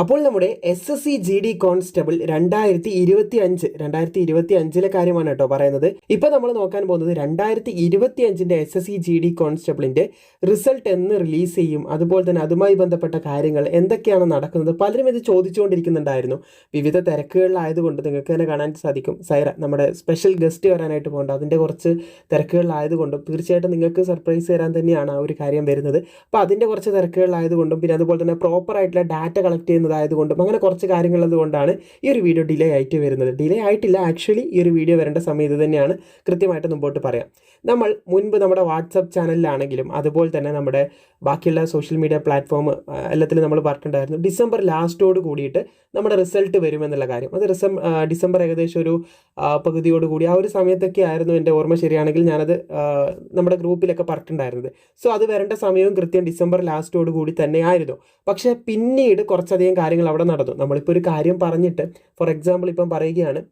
അപ്പോൾ നമ്മുടെ S S C G D constable രണ്ടായിരത്തി ഇരുപത്തി അഞ്ച് രണ്ടായിരത്തി ഇരുപത്തി അഞ്ചിലെ കാര്യമാണ് കേട്ടോ പറയുന്നത്. ഇപ്പൊ നമ്മൾ നോക്കാൻ പോകുന്നത് രണ്ടായിരത്തി ഇരുപത്തി അഞ്ചിന്റെ S S C G D കോൺസ്റ്റബിളിന്റെ result എന്ന് റിലീസ് ചെയ്യും. അതുപോലെ തന്നെ അതുമായി ബന്ധപ്പെട്ട കാര്യങ്ങൾ എന്തൊക്കെയാണ് നടക്കുന്നത്? പലരും ഇത് ചോദിച്ചുകൊണ്ടിരിക്കുന്നുണ്ടായിരുന്നു. വിവിധ തിരക്കുകളിലായതുകൊണ്ട് നിങ്ങൾക്ക് തന്നെ കാണാൻ സാധിക്കും. സൈറ നമ്മുടെ സ്പെഷ്യൽ ഗസ്റ്റ് വരാനായിട്ട് പോകേണ്ട. അതിന്റെ കുറച്ച് തിരക്കുകളിലായതുകൊണ്ടും തീർച്ചയായിട്ടും നിങ്ങൾക്ക് സർപ്രൈസ് തരാൻ തന്നെയാണ് ആ ഒരു കാര്യം വരുന്നത്. അപ്പോൾ അതിന്റെ കുറച്ച് തിരക്കുകളിലായതുകൊണ്ടും പിന്നെ അതുപോലെ തന്നെ പ്രോപ്പർ ആയിട്ടുള്ള ഡാറ്റ കളക്ട് ചെയ്യുന്നതായതുകൊണ്ടും അങ്ങനെ കുറച്ച് കാര്യങ്ങളുള്ളത് കൊണ്ടാണ് ഈ ഒരു വീഡിയോ ഡിലേ ആയിട്ട് വരുന്നത്. ഡിലേ ആയിട്ടില്ല. ആക്ച്വലി ഈ ഒരു വീഡിയോ വരേണ്ട സമയത്ത് തന്നെയാണ്. കൃത്യമായിട്ട് മുമ്പോട്ട് പറയാം. നമ്മൾ മുൻപ് നമ്മുടെ വാട്സപ്പ് ചാനലിലാണെങ്കിലും അതുപോലെ തന്നെ നമ്മുടെ ബാക്കിയുള്ള സോഷ്യൽ മീഡിയ പ്ലാറ്റ്ഫോം എല്ലാത്തിലും നമ്മൾ പറഞ്ഞിട്ടുണ്ടായിരുന്നു. ഡിസംബർ ലാസ്റ്റോട് കൂടിയിട്ട് നമ്മുടെ റിസൾട്ട് വരുമെന്നുള്ള കാര്യം. അത് റിസം ഡിസംബർ ഏകദേശം ഒരു പകുതിയോട് കൂടി ആ ഒരു സമയത്തൊക്കെ ആയിരുന്നു എന്റെ ഓർമ്മ ശരിയാണെങ്കിൽ ഞാനത് നമ്മുടെ ഗ്രൂപ്പിലൊക്കെ പറഞ്ഞിട്ടുണ്ടായിരുന്നത്. സോ അത് വരേണ്ട സമയവും കൃത്യം ഡിസംബർ ലാസ്റ്റോട് കൂടി തന്നെയായിരുന്നു പക്ഷേ പിന്നീട് കുറച്ചധികം കാര്യങ്ങൾ അവിടെ നടന്നു. നമ്മളിപ്പോൾ ഒരു കാര്യം പറഞ്ഞിട്ട് ഫോർ എക്സാമ്പിൾ ഇപ്പം പറയുകയാണ്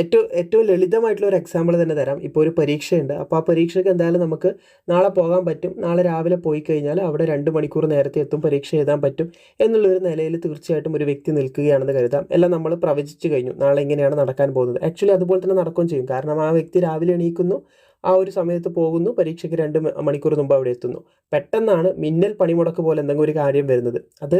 ഏറ്റവും ഏറ്റവും ലളിതമായിട്ടുള്ള ഒരു എക്സാമ്പിൾ തന്നെ തരാം. ഇപ്പോൾ ഒരു പരീക്ഷയുണ്ട്. അപ്പോൾ ആ പരീക്ഷയ്ക്ക് എന്തായാലും നമുക്ക് നാളെ പോകാൻ പറ്റും. നാളെ രാവിലെ പോയി കഴിഞ്ഞാൽ അവിടെ രണ്ട് മണിക്കൂർ നേരത്തെ എത്തും പരീക്ഷ എഴുതാൻ പറ്റും എന്നുള്ളൊരു നിലയിൽ തീർച്ചയായിട്ടും ഒരു വ്യക്തി നിൽക്കുകയാണെന്ന് കരുതാം. എല്ലാം നമ്മൾ പ്രവചിച്ചു കഴിഞ്ഞു. നാളെ എങ്ങനെയാണ് നടക്കാൻ പോകുന്നത്. ആക്ച്വലി അതുപോലെ തന്നെ നടക്കുകയും ചെയ്യും. കാരണം ആ വ്യക്തി രാവിലെ എണീക്കുന്നു ആ ഒരു സമയത്ത് പോകുന്നു. പരീക്ഷയ്ക്ക് രണ്ട് മണിക്കൂർ മുമ്പ് അവിടെ എത്തുന്നു. പെട്ടെന്നാണ് മിന്നൽ പണിമുടക്ക് പോലെ എന്തെങ്കിലും ഒരു കാര്യം വരുന്നത്. അത്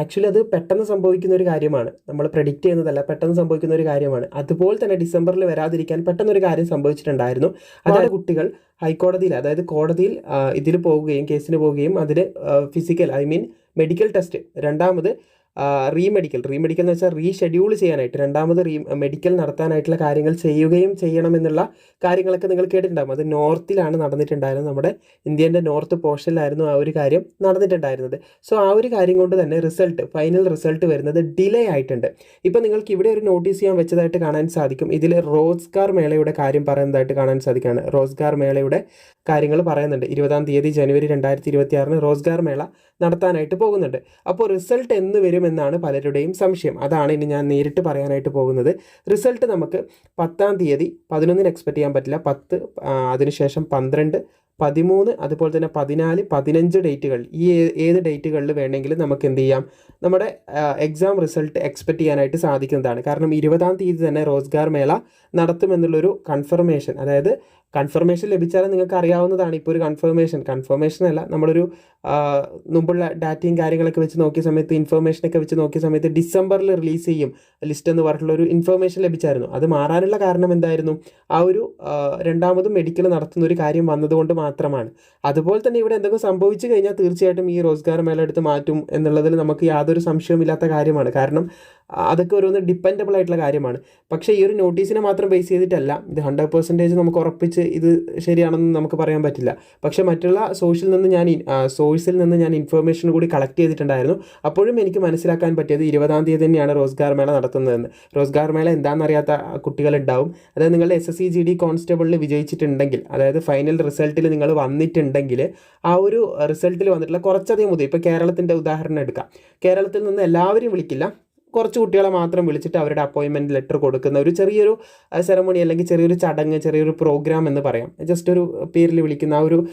ആക്ച്വലി അത് പെട്ടെന്ന് സംഭവിക്കുന്ന ഒരു കാര്യമാണ്. നമ്മൾ പ്രെഡിക്റ്റ് ചെയ്യുന്നതല്ല പെട്ടെന്ന് സംഭവിക്കുന്ന ഒരു കാര്യമാണ്. അതുപോലെ തന്നെ ഡിസംബറിൽ വരാതിരിക്കാൻ പെട്ടെന്ന് ഒരു കാര്യം സംഭവിച്ചിട്ടുണ്ടായിരുന്നു. അതായത് കുട്ടികൾ ഹൈക്കോടതിയിൽ അതായത് കോടതിയിൽ ഇതിൽ പോവുകയും കേസിന് പോവുകയും അതിൽ physical I mean medical test രണ്ടാമത് റീമെഡിക്കൽ റീമെഡിക്കൽ എന്ന് വെച്ചാൽ റീഷെഡ്യൂൾ ചെയ്യാനായിട്ട് രണ്ടാമത് റീ മെഡിക്കൽ നടത്താനായിട്ടുള്ള കാര്യങ്ങൾ ചെയ്യുകയും ചെയ്യണമെന്നുള്ള കാര്യങ്ങളൊക്കെ നിങ്ങൾ കേട്ടിട്ടുണ്ടാകും അത് നോർത്തിലാണ് നടന്നിട്ടുണ്ടായിരുന്നത്. നമ്മുടെ ഇന്ത്യന്റെ നോർത്ത് പോർഷനിലായിരുന്നു ആ ഒരു കാര്യം നടന്നിട്ടുണ്ടായിരുന്നത്. സോ ആ ഒരു കാര്യം കൊണ്ട് തന്നെ റിസൾട്ട് ഫൈനൽ റിസൾട്ട് വരുന്നത് ഡിലേ ആയിട്ടുണ്ട്. ഇപ്പോൾ നിങ്ങൾക്ക് ഇവിടെ ഒരു നോട്ടീസ് ചെയ്യാൻ വെച്ചതായിട്ട് കാണാൻ സാധിക്കും. ഇതിൽ റോസ്ഗാർ മേളയുടെ കാര്യം പറയുന്നതായിട്ട് കാണാൻ സാധിക്കുകയാണ്. റോസ്ഗാർ മേളയുടെ കാര്യങ്ങൾ പറയുന്നുണ്ട്. ഇരുപതാം തീയതി ജനുവരി രണ്ടായിരത്തി ഇരുപത്തി ആറിന് റോസ്ഗാർ മേള നടത്താനായിട്ട് പോകുന്നുണ്ട്. അപ്പോൾ റിസൾട്ട് എന്ന് വരുമെന്നാണ് പലരുടെയും സംശയം. അതാണ് ഇനി ഞാൻ നേരിട്ട് പറയാനായിട്ട് പോകുന്നത്. റിസൾട്ട് നമുക്ക് പത്താം തീയതി പതിനൊന്നിന് എക്സ്പെക്ട് ചെയ്യാൻ പറ്റില്ല. പത്ത് അതിനുശേഷം പന്ത്രണ്ട് പതിമൂന്ന് അതുപോലെ തന്നെ പതിനാല് പതിനഞ്ച് ഡേറ്റുകൾ. ഈ ഏത് ഡേറ്റുകളിൽ വേണമെങ്കിലും നമുക്ക് എന്ത് ചെയ്യാം? നമ്മുടെ എക്സാം റിസൾട്ട് എക്സ്പെക്ട് ചെയ്യാനായിട്ട് സാധിക്കുന്നതാണ്. കാരണം ഇരുപതാം തീയതി തന്നെ റോസ്ഗാർ മേള നടത്തുമെന്നുള്ളൊരു കൺഫർമേഷൻ അതായത് കൺഫർമേഷൻ ലഭിച്ചാലും നിങ്ങൾക്ക് അറിയാവുന്നതാണ് ഇപ്പോൾ ഒരു കൺഫർമേഷൻ കൺഫർമേഷൻ അല്ല നമ്മളൊരു മുമ്പുള്ള ഡാറ്റയും കാര്യങ്ങളൊക്കെ വെച്ച് നോക്കിയ സമയത്ത് ഇൻഫർമേഷനൊക്കെ വെച്ച് നോക്കിയ സമയത്ത് ഡിസംബറിൽ റിലീസ് ചെയ്യും ലിസ്റ്റ് എന്ന് പറഞ്ഞിട്ടുള്ള ഒരു ഇൻഫർമേഷൻ ലഭിച്ചായിരുന്നു. അത് മാറാനുള്ള കാരണം എന്തായിരുന്നു? ആ ഒരു രണ്ടാമതും മെഡിക്കൽ നടത്തുന്ന ഒരു കാര്യം വന്നതുകൊണ്ട് മാത്രമാണ്. അതുപോലെ തന്നെ ഇവിടെ എന്തെങ്കിലും സംഭവിച്ചു കഴിഞ്ഞാൽ തീർച്ചയായിട്ടും ഈ റോസ്ഗാർ മേള എടുത്ത് മാറ്റും എന്നുള്ളതിൽ നമുക്ക് യാതൊരു സംശയവുമില്ലാത്ത കാര്യമാണ്. കാരണം അതൊക്കെ ഓരോന്ന് ഡിപ്പെൻഡബിൾ ആയിട്ടുള്ള കാര്യമാണ്. പക്ഷേ ഈ ഒരു നോട്ടീസിനെ മാത്രം ബേസ് ചെയ്തിട്ടല്ല ഇത് ഹൺഡ്രഡ് പെർസെന്റേജ് നമുക്ക് ഉറപ്പിച്ച് ഇത് ശരിയാണെന്ന് നമുക്ക് പറയാൻ പറ്റില്ല. പക്ഷേ മറ്റുള്ള സോഴ്സിൽ നിന്ന് ഞാൻ സോഴ്സിൽ നിന്ന് ഞാൻ ഇൻഫർമേഷൻ കൂടി കളക്ട് ചെയ്തിട്ടുണ്ടായിരുന്നു. അപ്പോഴും എനിക്ക് മനസ്സിലാക്കാൻ പറ്റിയത് ഇരുപതാം തീയതി തന്നെയാണ് റോസ്ഗാർ മേള നടത്തുന്നതെന്ന്. റോസ്ഗാർ മേള എന്താണെന്നറിയാത്ത കുട്ടികളുണ്ടാവും. അതായത് നിങ്ങളുടെ S S C G D കോൺസ്റ്റബിളിൽ വിജയിച്ചിട്ടുണ്ടെങ്കിൽ അതായത് ഫൈനൽ റിസൾട്ടിൽ നിങ്ങൾ വന്നിട്ടുണ്ടെങ്കിൽ ആ ഒരു റിസൾട്ടിൽ വന്നിട്ടുള്ള കുറച്ചധികം മുതൽ ഇപ്പോൾ കേരളത്തിന്റെ ഉദാഹരണം എടുക്കാം. കേരളത്തിൽ നിന്ന് എല്ലാവരും വിളിക്കില്ല. കുറച്ച് കുട്ടികളെ മാത്രം വിളിച്ചിട്ട് അവരുടെ അപ്പോയിൻമെന്റ് ലെറ്റർ കൊടുക്കുന്ന ഒരു ചെറിയൊരു സെറമണി അല്ലെങ്കിൽ ചെറിയൊരു ചടങ്ങ് ചെറിയൊരു പ്രോഗ്രാം എന്ന് പറയാം. ജസ്റ്റ് ഒരു പേരിൽ വിളിക്കുന്ന ആ ഒരു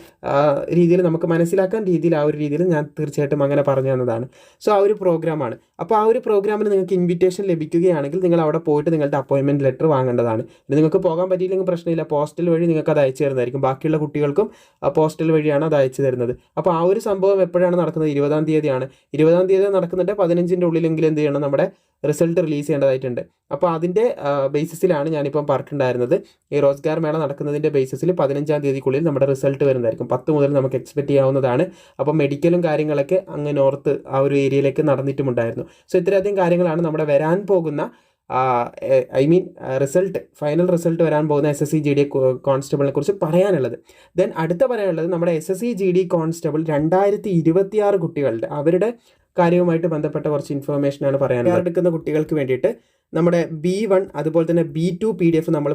രീതിയിൽ നമുക്ക് മനസ്സിലാക്കാൻ രീതിയിൽ ആ ഒരു രീതിയിൽ ഞാൻ തീർച്ചയായിട്ടും അങ്ങനെ പറഞ്ഞു തന്നതാണ്. സോ ആ ഒരു പ്രോഗ്രാമാണ് അപ്പോൾ ആ ഒരു പ്രോഗ്രാമിന് നിങ്ങൾക്ക് ഇൻവിറ്റേഷൻ ലഭിക്കുകയാണെങ്കിൽ നിങ്ങൾ അവിടെ പോയിട്ട് നിങ്ങളുടെ അപ്പോയിൻമെന്റ് ലെറ്റർ വാങ്ങേണ്ടതാണ്. നിങ്ങൾക്ക് പോകാൻ പറ്റിയില്ലെങ്കിൽ പ്രശ്നമില്ല. പോസ്റ്റൽ വഴി നിങ്ങൾക്ക് അത് അയച്ചു തരുന്നതായിരിക്കും. ബാക്കിയുള്ള കുട്ടികൾക്കും പോസ്റ്റൽ വഴിയാണ് അത് അയച്ചു തരുന്നത്. അപ്പോൾ ആ ഒരു സംഭവം എപ്പോഴാണ് നടക്കുന്നത്? ഇരുപതാം തീയതിയാണ്. ഇരുപതാം തീയതി നടക്കുന്നുണ്ട്. പതിനഞ്ചിന്റെ ഉള്ളിലെങ്കിലും എന്ത് ചെയ്യണം? നമ്മുടെ റിസൾട്ട് റിലീസ് ചെയ്യേണ്ടതായിട്ടുണ്ട്. അപ്പോൾ അതിന്റെ ബേസിസിലാണ് ഞാനിപ്പം പറഞ്ഞിട്ടുണ്ടായിരുന്നത്. ഈ റോസ്ഗാർ മേള നടക്കുന്നതിന്റെ ബേസിസിൽ പതിനഞ്ചാം തീയതിക്കുള്ളിൽ നമ്മുടെ റിസൾട്ട് വരുന്നതായിരിക്കും. പത്ത് മുതൽ നമുക്ക് എക്സ്പെക്റ്റ് ചെയ്യാവുന്നതാണ്. അപ്പോൾ മെഡിക്കലും കാര്യങ്ങളൊക്കെ അങ്ങ് നോർത്ത് ആ ഒരു ഏരിയയിലേക്ക് നടന്നിട്ടുമുണ്ടായിരുന്നു. സോ ഇത്രയധികം കാര്യങ്ങളാണ് നമ്മുടെ വരാൻ പോകുന്ന I mean result final result വരാൻ പോകുന്ന S S C G D കോൺസ്റ്റബിളിനെ കുറിച്ച് പറയാനുള്ളത്. ദെൻ അടുത്ത പറയാനുള്ളത് നമ്മുടെ S S C G D constable രണ്ടായിരത്തി ഇരുപത്തിയാറ് കുട്ടികളുടെ അവരുടെ കാര്യവുമായിട്ട് ബന്ധപ്പെട്ട കുറച്ച് ഇൻഫർമേഷനാണ് പറയാനുള്ളത്. എടുക്കുന്ന കുട്ടികൾക്ക് വേണ്ടിയിട്ട് നമ്മുടെ ബി വൺ അതുപോലെ തന്നെ B two P D F നമ്മൾ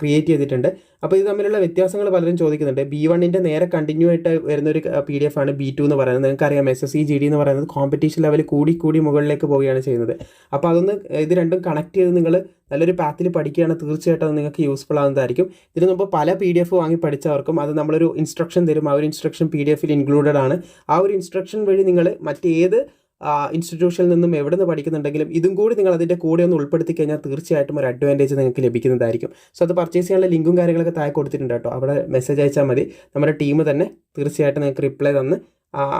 ക്രിയേറ്റ് ചെയ്തിട്ടുണ്ട്. അപ്പോൾ ഇത് തമ്മിലുള്ള വ്യത്യാസങ്ങൾ പലരും ചോദിക്കുന്നുണ്ട്. ബി വണ്ണിന്റെ നേരെ കണ്ടിന്യൂ ആയിട്ട് വരുന്ന ഒരു പി ഡി എഫ് ആണ് ബി ടു എന്ന് പറയുന്നത്. നിങ്ങൾക്ക് അറിയാം S S C G D എന്ന് പറയുന്നത് കോമ്പറ്റീഷൻ ലെവൽ കൂടി കൂടി മുകളിലേക്ക് പോവുകയാണ് ചെയ്യുന്നത്. അപ്പോൾ അതൊന്ന് ഇത് രണ്ടും കണക്ട് ചെയ്ത് നിങ്ങൾ നല്ലൊരു പാത്തിൽ പഠിക്കുകയാണ് തീർച്ചയായിട്ടും അത് നിങ്ങൾക്ക് യൂസ്ഫുൾ ആവുന്നതായിരിക്കും. ഇതിന് മുമ്പ് പല പി ഡി എഫ് വാങ്ങി പഠിച്ചവർക്കും അത് നമ്മളൊരു ഇൻസ്ട്രക്ഷൻ തരും. ആ ഒരു ഇൻസ്ട്രക്ഷൻ പി ഡി എഫിൽ ഇൻക്ലൂഡഡ് ആണ്. ആ ഒരു ഇൻസ്ട്രക്ഷൻ വഴി നിങ്ങൾ മറ്റേത് ഇൻസ്റ്റിറ്റ്യൂഷനിൽ നിന്നും എവിടെ നിന്ന് പഠിക്കുന്നുണ്ടെങ്കിലും ഇതും കൂടി നിങ്ങൾ അതിന്റെ കൂടെ ഒന്ന് ഉൾപ്പെടുത്തി കഴിഞ്ഞാൽ തീർച്ചയായിട്ടും ഒരു അഡ്വാന്റേജ് നിങ്ങൾക്ക് ലഭിക്കുന്നതായിരിക്കും. സോ അത് പർച്ചേസ് ചെയ്യാനുള്ള ലിങ്കും കാര്യങ്ങളൊക്കെ താഴെ കൊടുത്തിട്ടുണ്ട് കേട്ടോ. അവിടെ മെസ്സേജ് അയച്ചാൽ മതി. നമ്മുടെ ടീം തന്നെ തീർച്ചയായിട്ടും നിങ്ങൾക്ക് റിപ്ലൈ തന്ന്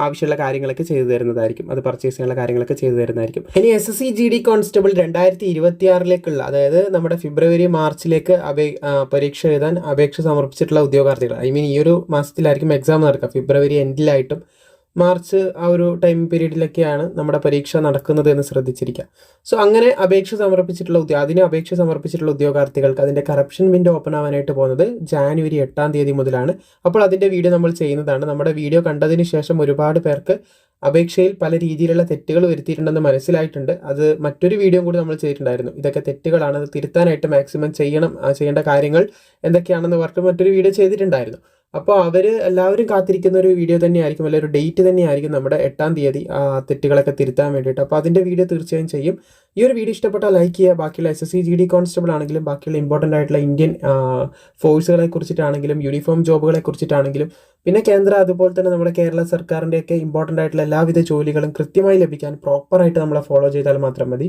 ആവശ്യമുള്ള കാര്യങ്ങളൊക്കെ ചെയ്തു തരുന്നതായിരിക്കും. അത് പർച്ചേസ് ചെയ്യാനുള്ള കാര്യങ്ങളൊക്കെ ചെയ്തു തരുന്നതായിരിക്കും. ഇനി S S C G D constable രണ്ടായിരത്തി ഇരുപത്തി ആറിലേക്കുള്ള അതായത് നമ്മുടെ ഫെബ്രുവരി മാർച്ചിലേക്ക് അപേ പരീക്ഷ എഴുതാൻ അപേക്ഷ സമർപ്പിച്ചിട്ടുള്ള ഉദ്യോഗാർത്ഥികൾ. ഐ മീൻ ഈ ഒരു മാസത്തിലായിരിക്കും എക്സാം നടക്കുക. ഫെബ്രുവരി എൻഡിലായിട്ടും മാർച്ച് ആ ഒരു ടൈം പീരീഡിലൊക്കെയാണ് നമ്മുടെ പരീക്ഷ നടക്കുന്നത് എന്ന് ശ്രദ്ധിച്ചിരിക്കുക. സോ അങ്ങനെ അപേക്ഷ സമർപ്പിച്ചിട്ടുള്ള ഉദ്യോഗ അതിന് അപേക്ഷ സമർപ്പിച്ചിട്ടുള്ള ഉദ്യോഗാർത്ഥികൾക്ക് അതിന്റെ കറപ്ഷൻ വിൻഡോ ഓപ്പൺ ആവാനായിട്ട് പോകുന്നത് ജാനുവരി എട്ടാം തീയതി മുതലാണ്. അപ്പോൾ അതിന്റെ വീഡിയോ നമ്മൾ ചെയ്യുന്നതാണ്. നമ്മുടെ വീഡിയോ കണ്ടതിന് ശേഷം ഒരുപാട് പേർക്ക് അപേക്ഷയിൽ പല രീതിയിലുള്ള തെറ്റുകൾ വരുത്തിയിട്ടുണ്ടെന്ന് മനസ്സിലായിട്ടുണ്ട്. അത് മറ്റൊരു വീഡിയോ കൂടി നമ്മൾ ചെയ്തിട്ടുണ്ടായിരുന്നു. ഇതൊക്കെ തെറ്റുകളാണ്. അത് തിരുത്താനായിട്ട് മാക്സിമം ചെയ്യണം ചെയ്യേണ്ട കാര്യങ്ങൾ എന്തൊക്കെയാണെന്ന് പറഞ്ഞിട്ട് മറ്റൊരു വീഡിയോ ചെയ്തിട്ടുണ്ടായിരുന്നു. അപ്പോൾ അവർ എല്ലാവരും കാത്തിരിക്കുന്ന ഒരു വീഡിയോ തന്നെയായിരിക്കും അല്ലെങ്കിൽ ഒരു ഡേറ്റ് തന്നെയായിരിക്കും നമ്മുടെ എട്ടാം തീയതി തെറ്റുകളൊക്കെ തിരുത്താൻ വേണ്ടിയിട്ട്. അപ്പോൾ അതിന്റെ വീഡിയോ തീർച്ചയായും ചെയ്യും. ഈ ഒരു വീഡിയോ ഇഷ്ടപ്പെട്ടാൽ ലൈക്ക് ചെയ്യുക. ബാക്കിയുള്ള S S C G D constable ആണെങ്കിലും ബാക്കിയുള്ള ഇമ്പോർട്ടന്റ് ആയിട്ടുള്ള ഇന്ത്യൻ ഫോഴ്സുകളെ കുറിച്ചിട്ടാണെങ്കിലും യൂണിഫോം ജോബുകളെ കുറിച്ചിട്ടാണെങ്കിലും പിന്നെ കേന്ദ്ര അതുപോലെ തന്നെ നമ്മുടെ കേരള സർക്കാരിന്റെയൊക്കെ ഇമ്പോർട്ടന്റ് ആയിട്ടുള്ള എല്ലാവിധ ജോലികളും കൃത്യമായി ലഭിക്കാൻ പ്രോപ്പറായിട്ട് നമ്മളെ ഫോളോ ചെയ്താൽ മാത്രം മതി.